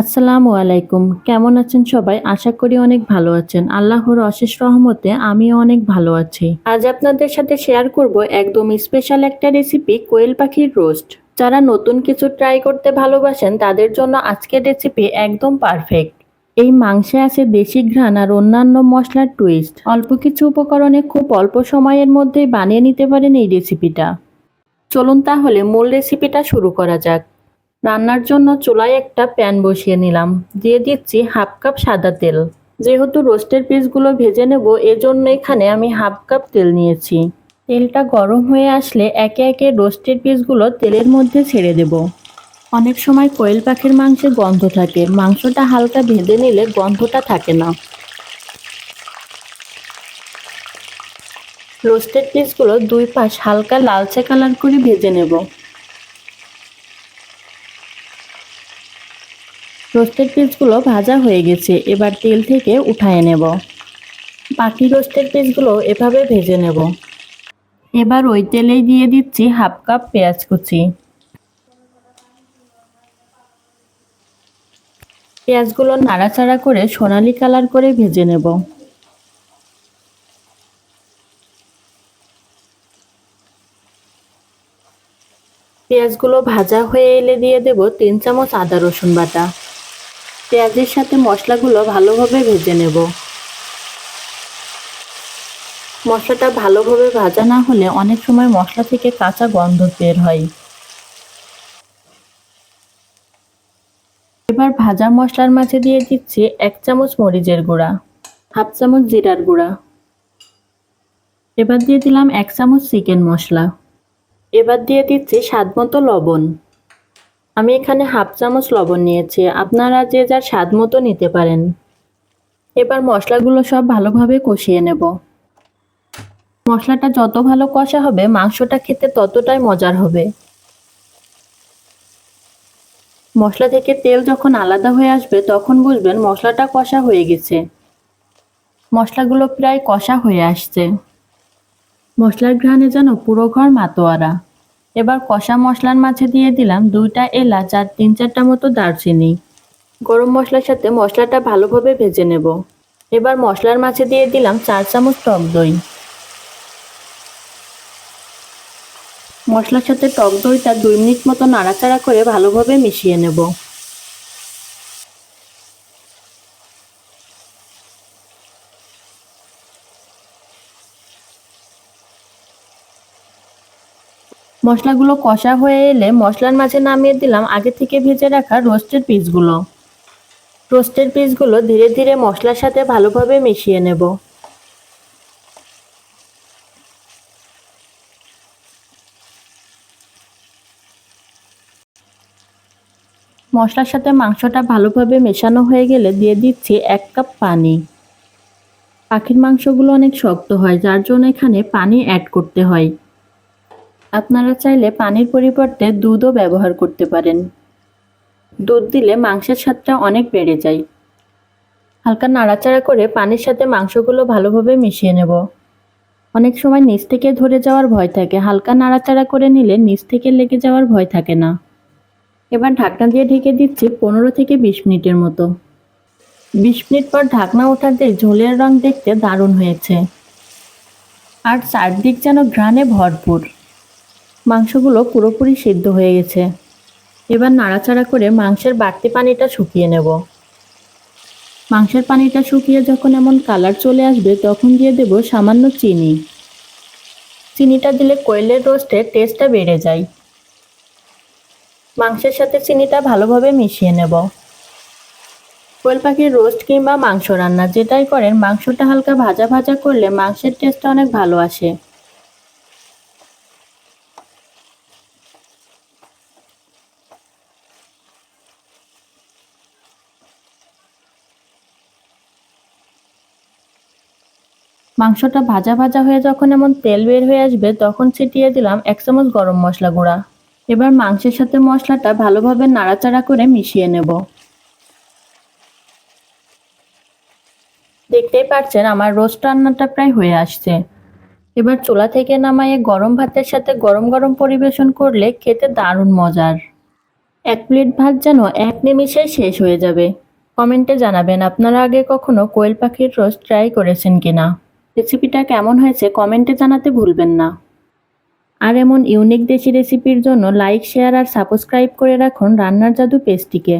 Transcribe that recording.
আসসালামু আলাইকুম। কেমন আছেন সবাই? আশা করি অনেক ভালো আছেন। আল্লাহর অশেষ রহমতে আমিও অনেক ভালো আছি। আজ আপনাদের সাথে শেয়ার করব একদম স্পেশাল একটা রেসিপি কোয়েল পাখির রোস্ট যারা নতুন কিছু ট্রাই করতে ভালোবাসেন, তাদের জন্য আজকের রেসিপি একদম পারফেক্ট এই মাংসে আছে দেশি ঘ্রাণ আর অন্যান্য মশলার টুইস্ট অল্প কিছু উপকরণে খুব অল্প সময়ের মধ্যেই বানিয়ে নিতে পারেন এই রেসিপিটা চলুন তাহলে মূল রেসিপিটা শুরু করা যাক। রান্নার জন্য চুলায় একটা প্যান বসিয়ে নিলাম। দিয়ে দিচ্ছি হাফ কাপ সাদা তেল। যেহেতু রোস্টের পিসগুলো ভেজে নেব, এজন্য এখানে আমি হাফ কাপ তেল নিয়েছি। তেলটা গরম হয়ে আসলে একে একে রোস্টের পিসগুলো তেলের মধ্যে ছেড়ে দেব। অনেক সময় কোয়েল পাখির মাংসে গন্ধ থাকে। মাংসটা হালকা ভেজে নিলে গন্ধটা থাকে না। রোস্টেড পিসগুলো দুই পাশ হালকা লালচে কালার করে ভেজে নেব। রোস্টেড পিসগুলো ভাজা হয়ে গেছে, এবার তেল থেকে উঠায় নেব। বাকি রোস্টেড পিসগুলো এভাবে ভেজে নেব। এবার ওই তেলেই দিয়ে দিচ্ছি হাফ কাপ পেঁয়াজ কুচি। পেঁয়াজগুলো নাড়াচাড়া করে সোনালি কালার করে ভেজে নেব। পেঁয়াজগুলো ভাজা হয়ে এলে দিয়ে দেব তিন চামচ আদা রসুন বাটা। পেঁয়াজের সাথে মশলাগুলো ভালোভাবে ভেজে নেব। মশলাটা ভালোভাবে ভাজা না হলে অনেক সময় মশলা থেকে কাঁচা গন্ধ বের হয়। এবার ভাজা মশলার মাঝে দিয়ে দিচ্ছি এক চামচ মরিচের গুঁড়া, হাফ চামচ জিরার গুঁড়া। এবার দিয়ে দিলাম এক চামচ চিকেন মশলা। এবার দিয়ে দিচ্ছি স্বাদ মতো লবণ। আমি এখানে হাফ চামচ লবণ নিয়েছি, আপনারা যে যার স্বাদ মতো নিতে পারেন। এবার মশলাগুলো সব ভালোভাবে কষিয়ে নেব। মশলাটা যত ভালো কষা হবে, মাংসটা খেতে ততটাই মজার হবে। মশলা থেকে তেল যখন আলাদা হয়ে আসবে, তখন বুঝবেন মশলাটা কষা হয়ে গেছে। মশলাগুলো প্রায় কষা হয়ে আসছে। মশলার ঘ্রাণে যেন পুরো ঘর মাতোয়ারা। এবার কষা মশলার মাঝে দিয়ে দিলাম দুইটা এলাচ আর তিন চারটা মতো দারচিনি। গরম মশলার সাথে মশলাটা ভালোভাবে ভেজে নেব। এবার মশলার মাঝে দিয়ে দিলাম চার চামচ টক দই। মশলার সাথে টক দইটা দুই মিনিট মতো নাড়াচাড়া করে ভালোভাবে মিশিয়ে নেব। মশলাগুলো কষা হয়ে এলে মশলার মাঝে নামিয়ে দিলাম আগে থেকে ভেজে রাখা রোস্টেড পিসগুলো রোস্টেড পিসগুলো ধীরে ধীরে মশলার সাথে ভালোভাবে মিশিয়ে নেব। মশলার সাথে মাংসটা ভালোভাবে মেশানো হয়ে গেলে দিয়ে দিচ্ছি এক কাপ পানি। পাখির মাংসগুলো অনেক শক্ত হয়, যার জন্য এখানে পানি অ্যাড করতে হয়। আপনারা চাইলে পানির পরিবর্তে দুধও ব্যবহার করতে পারেন। দুধ দিলে মাংসের স্বাদটা অনেক বেড়ে যায়। হালকা নাড়াচাড়া করে পানির সাথে মাংসগুলো ভালোভাবে মিশিয়ে নেব। অনেক সময় নিচ থেকে ধরে যাওয়ার ভয় থাকে, হালকা নাড়াচাড়া করে নিলে নিচ থেকে লেগে যাওয়ার ভয় থাকে না। এবার ঢাকনা দিয়ে ঢেকে দিচ্ছি পনেরো থেকে বিশ মিনিটের মতো। বিশ মিনিট পর ঢাকনা ওঠাতে ঝোলের রং দেখতে দারুণ হয়েছে। আর চারদিক যেন ঘ্রাণে ভরপুর। মাংসগুলো পুরোপুরি সিদ্ধ হয়ে গেছে। এবার নাড়াচাড়া করে মাংসের বাড়তি পানিটা শুকিয়ে নেব। মাংসের পানিটা শুকিয়ে যখন এমন কালার চলে আসবে, তখন দিয়ে দেব সামান্য চিনি। চিনিটা দিলে কোয়েলের রোস্টের টেস্টটা বেড়ে যায়। মাংসের সাথে চিনিটা ভালোভাবে মিশিয়ে নেব। কোয়েল পাখির রোস্ট কিংবা মাংস রান্না যেটাই করেন, মাংসটা হালকা ভাজা ভাজা করলে মাংসের টেস্টটা অনেক ভালো আসে। মাংসটা ভাজা ভাজা হয়ে যখন এমন তেল বের হয়ে আসবে, তখন ছিটিয়ে দিলাম এক চামচ গরম মশলা গুঁড়া। এবার মাংসের সাথে মশলাটা ভালোভাবে নাড়াচাড়া করে মিশিয়ে নেব। দেখতেই পাচ্ছেন আমার রোস্ট রান্নাটা প্রায় হয়ে আসছে। এবার চুলা থেকে নামাইয়ে গরম ভাতের সাথে গরম গরম পরিবেশন করলে খেতে দারুণ মজার। এক প্লেট ভাত যেন এক নিমিষে শেষ হয়ে যাবে। কমেন্টে জানাবেন, আপনারা আগে কখনো কোয়েল পাখির রোস্ট ট্রাই করেছেন কিনা? রেসিপিটা কেমন হয়েছে কমেন্টে জানাতে ভুলবেন না। আর এমন ইউনিক দেশি রেসিপির জন্য লাইক শেয়ার আর সাবস্ক্রাইব করে রাখুন রান্নার জাদু পেজটিকে